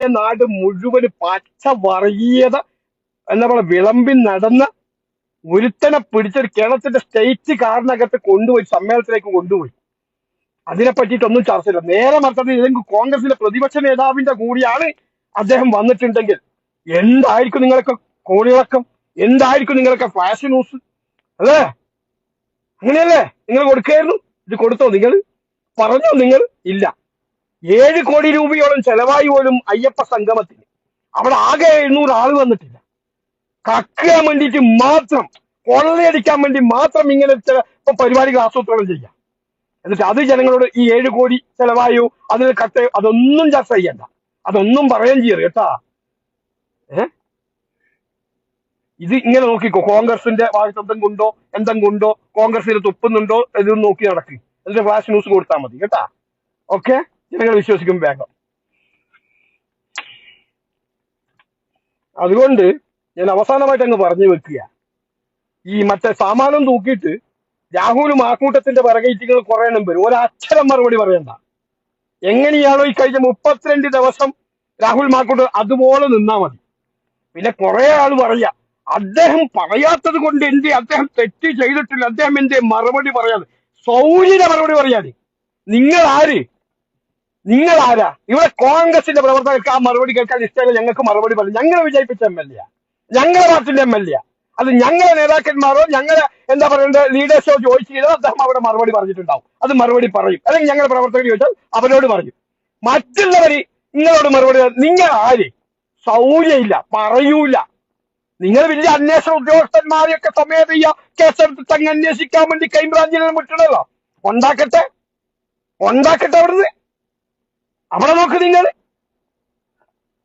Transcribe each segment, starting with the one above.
നാട് മുഴുവൻ പച്ച വർഗീയത എന്താ പറയുക വിളമ്പി നടന്ന ഒരുത്തനെ പിടിച്ചൊരു കേരളത്തിന്റെ സ്റ്റേറ്റ് കാറിനകത്ത് കൊണ്ടുപോയി സമ്മേളനത്തിലേക്ക് കൊണ്ടുപോയി. അതിനെ പറ്റിയിട്ടൊന്നും ഇല്ല നേരെ മറിച്ചത് ഇല്ലെങ്കിൽ കോൺഗ്രസിലെ പ്രതിപക്ഷ നേതാവിന്റെ കൂടിയാണ് അദ്ദേഹം വന്നിട്ടുണ്ടെങ്കിൽ എന്തായിരിക്കും നിങ്ങളൊക്കെ കോടിളക്കം എന്തായിരിക്കും നിങ്ങളൊക്കെ ഫ്ലാഷ് ന്യൂസ് അല്ലേ? അങ്ങനെയല്ലേ നിങ്ങൾ കൊടുക്കായിരുന്നു ഇത് കൊടുത്തോ നിങ്ങൾ? പറഞ്ഞോ നിങ്ങൾ? ഇല്ല. ഏഴ് കോടി രൂപയോളം ചെലവായി പോലും അയ്യപ്പ സംഗമത്തിന്. അവിടെ ആകെ എഴുന്നൂറ് ആൾ വന്നിട്ടില്ല. കക്കാൻ വേണ്ടിയിട്ട് മാത്രം കൊള്ളയടിക്കാൻ വേണ്ടി മാത്രം ഇങ്ങനെ ചില ഇപ്പൊ പരിപാടികൾ ആസൂത്രണം ചെയ്യാം. എന്നിട്ട് അത് ജനങ്ങളോട് ഈ ഏഴ് കോടി ചെലവായോ അതിൽ കട്ട് അതൊന്നും ചർച്ച ചെയ്യണ്ട അതൊന്നും പറയാൻ ചെയ്യരുത് കേട്ടാ. ഏ? ഇത് ഇങ്ങനെ നോക്കിക്കോ. കോൺഗ്രസിന്റെ വാഗ്ദത്തം കൊണ്ടോ എന്തെങ്കിലും കൊണ്ടോ കോൺഗ്രസിന് തുപ്പുന്നുണ്ടോ ഇതൊന്നും നോക്കി നടക്കും. എന്നിട്ട് ഫ്ലാഷ് ന്യൂസ് കൊടുത്താൽ മതി കേട്ടാ. ഓക്കെ ജനങ്ങൾ വിശ്വസിക്കും വേഗം അതുകൊണ്ട് ഞാൻ അവസാനമായിട്ട് അങ്ങ് പറഞ്ഞു വെക്കുക. ഈ മറ്റേ സാമാനം തൂക്കിയിട്ട് രാഹുലും ആ കൂട്ടത്തിന്റെ പിറകേറ്റിങ്ങൾ കുറെ വരും ഒരക്ഷരം മറുപടി പറയണ്ട. എങ്ങനെയാണോ ഈ കഴിഞ്ഞ മുപ്പത്തിരണ്ട് ദിവസം രാഹുൽ മാക്കൂട്ട് അതുപോലെ നിന്നാ മതി. പിന്നെ കുറെ ആൾ പറയാ അദ്ദേഹം പറയാത്തത് കൊണ്ട് എന്തേ അദ്ദേഹം തെറ്റ് ചെയ്തിട്ടില്ല അദ്ദേഹം എന്തേ മറുപടി പറയാതെ? സൗര്യ മറുപടി പറയാതെ. നിങ്ങൾ ആര്? നിങ്ങൾ ആരാ ഇവിടെ കോൺഗ്രസിന്റെ പ്രവർത്തകർക്ക് ആ മറുപടി കേൾക്കാൻ ഇഷ്ടമല്ല ഞങ്ങൾക്ക് മറുപടി പറയും. ഞങ്ങളെ വിജയിപ്പിച്ച എം എൽ എ ഞങ്ങളെ പാർട്ടിന്റെ എം എൽ എ അത് ഞങ്ങളെ നേതാക്കന്മാരോ ഞങ്ങളെ എന്താ പറയുന്നത് ലീഡേഴ്സോ ചോദിച്ചു ചെയ്താൽ അദ്ദേഹം അവിടെ മറുപടി പറഞ്ഞിട്ടുണ്ടാവും. അത് മറുപടി പറയും. അല്ലെങ്കിൽ ഞങ്ങളുടെ പ്രവർത്തകർ ചോദിച്ചാൽ അവരോട് പറയും. മറ്റുള്ളവർ നിങ്ങളോട് മറുപടി നിങ്ങൾ ആര്? സൗര്യമില്ല പറയൂല. നിങ്ങൾ വലിയ അന്വേഷണ ഉദ്യോഗസ്ഥന്മാരെയൊക്കെ സമയത്ത് ഈ കേസെടുത്ത് അങ്ങ് അന്വേഷിക്കാൻ വേണ്ടി ക്രൈംബ്രാഞ്ചിനെ വിട്ടണല്ലോ ഉണ്ടാക്കട്ടെ. ഉണ്ടാക്കട്ടെ അവിടുന്ന്. അവിടെ നോക്ക് നിങ്ങൾ.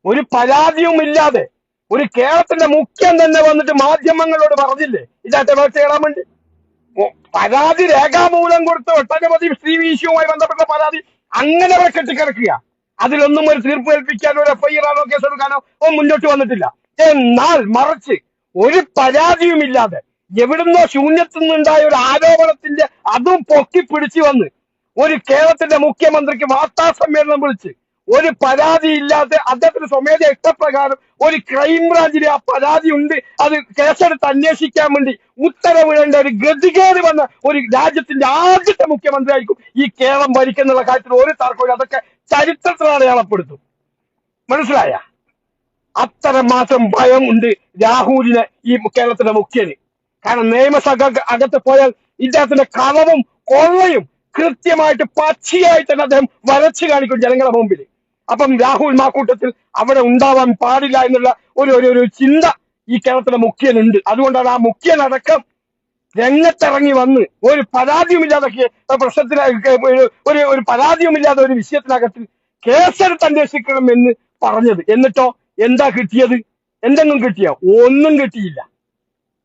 ഒരു പരാതിയും ഇല്ലാതെ ഒരു കേരളത്തിന്റെ മുഖ്യം തന്നെ വന്നിട്ട് മാധ്യമങ്ങളോട് പറഞ്ഞില്ലേ? ഇതാട്ടെ വേർച്ച ചെയ്യാൻ വേണ്ടി. പരാതി രേഖാമൂലം കൊടുത്ത് ഒട്ടനവധി സ്ത്രീ ബന്ധപ്പെട്ട പരാതി അങ്ങനെ അവിടെ കെട്ടിക്കിടക്കുക. അതിലൊന്നും ഒരു തീർപ്പ് ഏൽപ്പിക്കാനോ ഒരു എഫ്ഐആറാണോ കേസെടുക്കാനോ ഒന്നും മുന്നോട്ട് വന്നിട്ടില്ല. എന്നാൽ മറിച്ച് ഒരു പരാതിയും ഇല്ലാതെ എവിടുന്നോ ശൂന്യത്തിൽ നിന്നുണ്ടായ ഒരു ആരോപണത്തിന്റെ അതും പൊക്കി പിടിച്ചു വന്ന് ഒരു കേരളത്തിന്റെ മുഖ്യമന്ത്രിക്ക് വാർത്താ സമ്മേളനം വിളിച്ച് ഒരു പരാതി ഇല്ലാതെ അദ്ദേഹത്തിന് സ്വമേധ ഇഷ്ടപ്രകാരം ഒരു ക്രൈംബ്രാഞ്ചിന് ആ പരാതി ഉണ്ട്. അത് കേസെടുത്ത് അന്വേഷിക്കാൻ വേണ്ടി ഉത്തരവിടേണ്ട ഒരു ഗതികേട് വന്ന ഒരു രാജ്യത്തിന്റെ ആദ്യത്തെ മുഖ്യമന്ത്രി ആയിരിക്കും ഈ കേരളം ഭരിക്കുന്നുള്ള കാര്യത്തിൽ ഒരു തർക്കവും. അതൊക്കെ ചരിത്രത്തിൽ അടയാളപ്പെടുത്തും. മനസ്സിലായ? അത്തരം മാത്രം ഭയം ഉണ്ട് രാഹുലിന് ഈ കേരളത്തിന്റെ മുഖ്യന്. കാരണം നിയമസഭ അകത്ത് പോയാൽ ഇദ്ദേഹത്തിന്റെ കളവും കൊള്ളയും കൃത്യമായിട്ട് പച്ചയായിട്ട് തന്നെ അദ്ദേഹം വരച്ചു കാണിക്കും ജനങ്ങളുടെ മുമ്പിൽ അപ്പം രാഹുൽ മാക്കൂട്ടത്തിൽ അവിടെ ഉണ്ടാവാൻ പാടില്ല എന്നുള്ള ഒരു ഒരു ചിന്ത ഈ കേരളത്തിലെ മുഖ്യനുണ്ട്. അതുകൊണ്ടാണ് ആ മുഖ്യനടക്കം രംഗത്തിറങ്ങി വന്ന് ഒരു പരാതിയുമില്ലാതെ പ്രശ്നത്തിന ഒരു ഒരു ഒരു പരാതിയുമില്ലാതെ ഒരു വിഷയത്തിനകത്ത് കേസെടുത്ത് അന്വേഷിക്കണം എന്ന് പറഞ്ഞത്. എന്നിട്ടോ എന്താ കിട്ടിയത്? എന്തെങ്കിലും കിട്ടിയോ? ഒന്നും കിട്ടിയില്ല.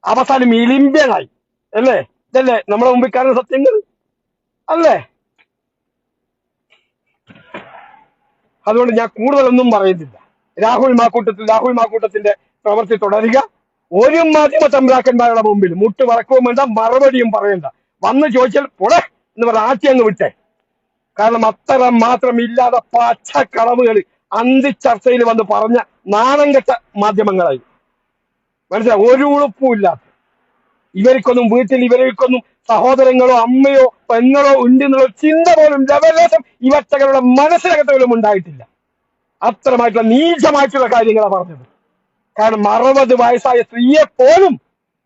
അവസാനം ഇലിമ്പ്യനായി അല്ലേ? ഇതല്ലേ നമ്മുടെ മുമ്പിൽ കാരണം സത്യങ്ങൾ? അല്ലേ? അതുകൊണ്ട് ഞാൻ കൂടുതലൊന്നും പറയുന്നില്ല. രാഹുൽ മാക്കൂട്ടത്തിൽ രാഹുൽ മാക്കൂട്ടത്തിന്റെ പ്രവൃത്തി തുടരുക. ഒരു മാധ്യമ തമ്പ്രാക്കന്മാരുടെ മുമ്പിൽ മുട്ട് വറക്കവും വേണ്ട മറുപടിയും പറയണ്ട. വന്ന് ചോദിച്ചാൽ പുട എന്ന് പറഞ്ഞ ആറ്റി അങ്ങ് വിട്ടേ. കാരണം അത്തരം മാത്രം ഇല്ലാതെ അന്തി ചർച്ചയിൽ വന്ന് പറഞ്ഞ നാണം കെട്ട മാധ്യമങ്ങളായി. മനസ്സിലായി? ഒരു ഉളുപ്പും ഇല്ലാത്ത. ഇവർക്കൊന്നും വീട്ടിൽ ഇവർക്കൊന്നും സഹോദരങ്ങളോ അമ്മയോ പെങ്ങളോ ഉണ്ട് എന്നുള്ള ചിന്ത പോലും ലവലേശം ഇവറ്റകളുടെ മനസ്സിനകത്ത് പോലും ഉണ്ടായിട്ടില്ല. അത്രമായിട്ടുള്ള നീചമായിട്ടുള്ള കാര്യങ്ങളാണ് പറഞ്ഞത്. കാരണം അറുപത് വയസ്സായ സ്ത്രീയെ പോലും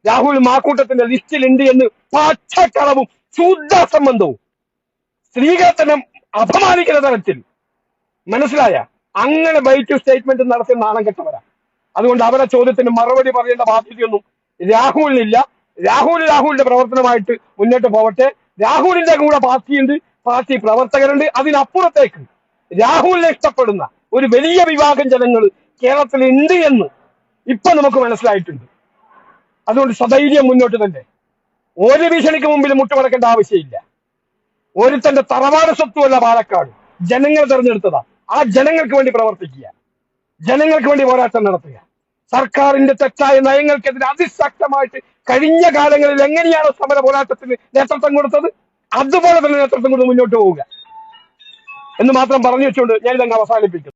രാഹുൽ മാക്കൂട്ടത്തിന്റെ ലിസ്റ്റിൽ ഉണ്ട് എന്ന് പച്ചക്കളവും ശുദ്ധ സംബന്ധവും സ്ത്രീകളെ തന്നെ അപമാനിക്കുന്ന തരത്തിൽ മനസ്സിലായ? അങ്ങനെ ബൈറ്റ് സ്റ്റേറ്റ്മെന്റ് നടത്തിയ നാണം കെട്ടവരാ. അതുകൊണ്ട് അവരുടെ ചോദ്യത്തിന് മറുപടി പറയേണ്ട ബാധ്യതയൊന്നും രാഹുലിനില്ല. രാഹുൽ രാഹുലിന്റെ പ്രവർത്തനമായിട്ട് മുന്നോട്ട് പോവട്ടെ രാഹുലിന്റെ കൂടെ പാർട്ടിയുണ്ട്. പാർട്ടി പ്രവർത്തകരുണ്ട്. അതിനപ്പുറത്തേക്ക് രാഹുലിനെ ഇഷ്ടപ്പെടുന്ന ഒരു വലിയ വിഭാഗം ജനങ്ങൾ കേരളത്തിൽ ഉണ്ട് എന്ന് ഇപ്പൊ നമുക്ക് മനസ്സിലായിട്ടുണ്ട്. അതുകൊണ്ട് സധൈര്യം മുന്നോട്ട് തന്നെ. ഒരു ഭീഷണിക്ക് മുമ്പിൽ മുട്ടുമടക്കേണ്ട ആവശ്യമില്ല. ഒരു തന്റെ തറവാട് സ്വത്തുമല്ല പാലക്കാട്. ജനങ്ങൾ തെരഞ്ഞെടുത്തതാ. ആ ജനങ്ങൾക്ക് വേണ്ടി പ്രവർത്തിക്കുക. ജനങ്ങൾക്ക് വേണ്ടി പോരാട്ടം നടത്തുക. സർക്കാരിന്റെ തെറ്റായ നയങ്ങൾക്കെതിരെ അതിശക്തമായിട്ട് കഴിഞ്ഞ കാലങ്ങളിൽ എങ്ങനെയാണ് സമര പോരാട്ടത്തിന് നേതൃത്വം കൊടുത്തത്? അതുപോലെ തന്നെ നേതൃത്വം കൊടുത്ത് മുന്നോട്ട് പോവുക. എന്ന് മാത്രം പറഞ്ഞു വെച്ചുകൊണ്ട് ഞാൻ ഇതങ്ങ് അവസാനിപ്പിക്കുന്നു.